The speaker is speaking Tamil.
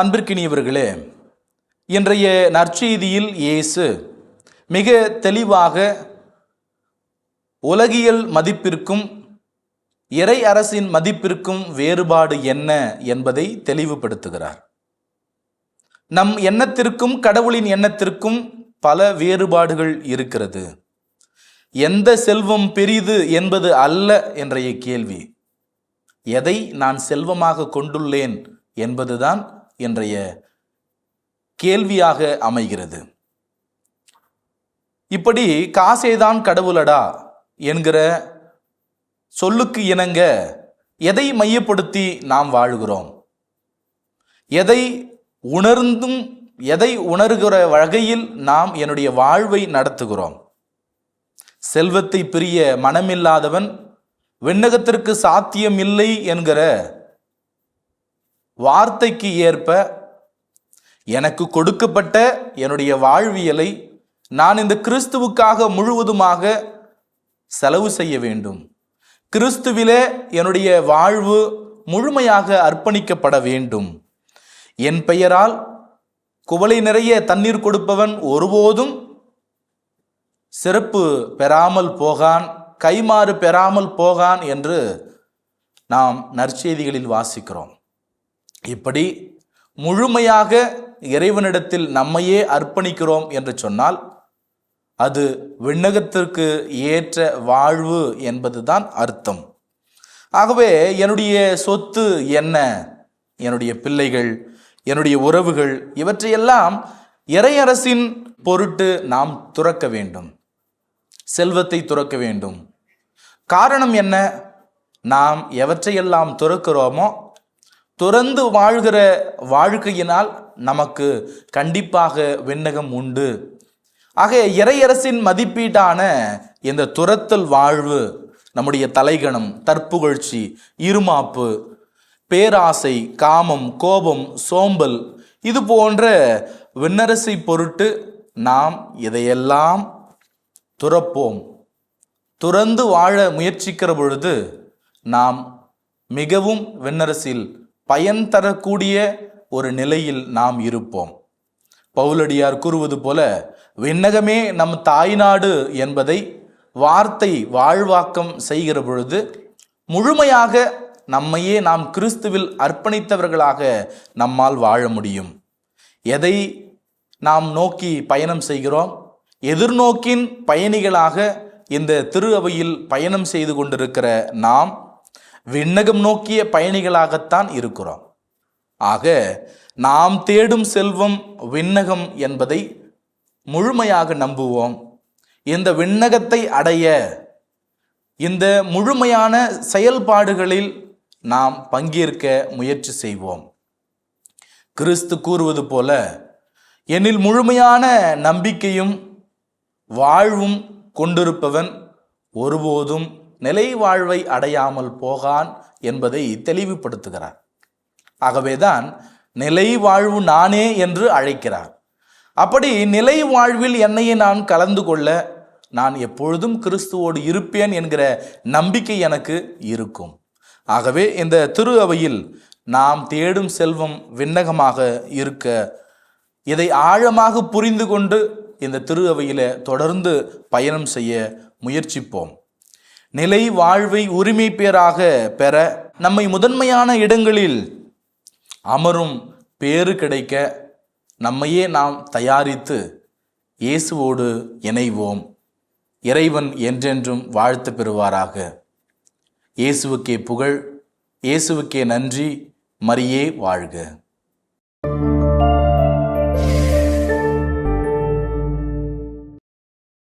அன்பிற்கினியவர்களே இன்றைய நற்செய்தியில் இயேசு மிக தெளிவாக உலகியல் மதிப்பிற்கும் இறை அரசின் மதிப்பிற்கும் வேறுபாடு என்ன என்பதை தெளிவுபடுத்துகிறார். நம் எண்ணத்திற்கும் கடவுளின் எண்ணத்திற்கும் பல வேறுபாடுகள் இருக்கிறது. எந்த செல்வம் பெரிது என்பது அல்ல என்றைய கேள்வி. எதை நான் செல்வமாக கொண்டுள்ளேன் என்பதுதான் இன்றைய கேள்வியாக அமைகிறது. இப்படி காசேதான் கடவுளடா என்கிற சொல்லுக்கு இணங்க எதை மையப்படுத்தி நாம் வாழ்கிறோம்? எதை உணர்ந்தும் எதை உணர்கிற வகையில் நாம் என்னுடைய வாழ்வை நடத்துகிறோம்? செல்வத்தை பிரிய மனமில்லாதவன் விண்ணகத்திற்கு சாத்தியம் இல்லை என்கிற வார்த்தைக்கு ஏற்ப எனக்கு கொடுக்கப்பட்ட என்னுடைய வாழ்வியலை நான் இந்த கிறிஸ்துவுக்காக முழுவதுமாக செலவு செய்ய வேண்டும். கிறிஸ்துவிலே என்னுடைய வாழ்வு முழுமையாக அர்ப்பணிக்கப்பட வேண்டும். என் பெயரால் குவளை நிறைய தண்ணீர் கொடுப்பவன் ஒருபோதும் சிறப்பு பெறாமல் போகான் கைமாறு பெறாமல் போகான் என்று நாம் நற்செய்திகளில் வாசிக்கிறோம். இப்படி முழுமையாக இறைவனிடத்தில் நம்மையே அர்ப்பணிக்கிறோம் என்று சொன்னால் அது விண்ணகத்திற்கு ஏற்ற வாழ்வு என்பதுதான் அர்த்தம். ஆகவே என்னுடைய சொத்து என்ன? என்னுடைய பிள்ளைகள் என்னுடைய உறவுகள் இவற்றையெல்லாம் இறையரசின் பொருட்டு நாம் துறக்க வேண்டும் செல்வத்தை துறக்க வேண்டும். காரணம் என்ன? நாம் எவற்றையெல்லாம் துறக்கிறோமோ துறந்து வாழ்கிற வாழ்க்கையினால் நமக்கு கண்டிப்பாக விண்ணகம் உண்டு. ஆக இறையரசின் மதிப்பீட்டான இந்த துரத்தல் வாழ்வு நம்முடைய தலைகணம் தற்புகழ்ச்சி இருமாப்பு பேராசை காமம் கோபம் சோம்பல் இது போன்ற விண்ணரசை பொருட்டு நாம் இதையெல்லாம் துறப்போம். துறந்து வாழ முயற்சிக்கிற பொழுது நாம் மிகவும் விண்ணரசில் பயன் தரக்கூடிய ஒரு நிலையில் நாம் இருப்போம். பவுலடியார் கூறுவது போல விண்ணகமே நம் தாய்நாடு என்பதை வார்த்தை வாழ்வாக்கம் செய்கிற பொழுது முழுமையாக நம்மையே நாம் கிறிஸ்துவில் அர்ப்பணித்தவர்களாக நம்மால் வாழ முடியும். எதை நாம் நோக்கி பயணம் செய்கிறோம்? எதிர்நோக்கின் பயணிகளாக இந்த திரு அவையில் பயணம் செய்து கொண்டிருக்கிற நாம் விண்ணகம் நோக்கிய பயணிகளாகத்தான் இருக்கிறோம். ஆக நாம் தேடும் செல்வம் விண்ணகம் என்பதை முழுமையாக நம்புவோம். இந்த விண்ணகத்தை அடைய இந்த முழுமையான செயல்பாடுகளில் நாம் பங்கேற்க முயற்சி செய்வோம். கிறிஸ்து கூறுவது போல என்னில் முழுமையான நம்பிக்கையும் வாழ்வும் கொண்டிருப்பவன் ஒருபோதும் நிலை வாழ்வை அடையாமல் போகான் என்பதை தெளிவுபடுத்துகிறார். ஆகவேதான் நிலை வாழ்வு நானே என்று அழைக்கிறார். அப்படி நிலை வாழ்வில் என்னையே நான் கலந்து கொள்ள நான் எப்பொழுதும் கிறிஸ்துவோடு இருப்பேன் என்கிற நம்பிக்கை எனக்கு இருக்கும். ஆகவே இந்த திரு அவையில் நாம் தேடும் செல்வம் விண்ணகமாக இருக்க இதை ஆழமாக புரிந்து கொண்டு இந்த திரு அவையில் தொடர்ந்து பயணம் செய்ய முயற்சிப்போம். நிலை வாழ்வை உரிமை பேராக பெற நம்மை முதன்மையான இடங்களில் அமரும் பேறு கிடைக்க நம்மையே நாம் தயாரித்து இயேசுவோடு இணைவோம். இறைவன் என்றென்றும் வாழ்த்து பெறுவாராக. இயேசுவுக்கே புகழ் இயேசுவுக்கே நன்றி மரியே வாழ்க.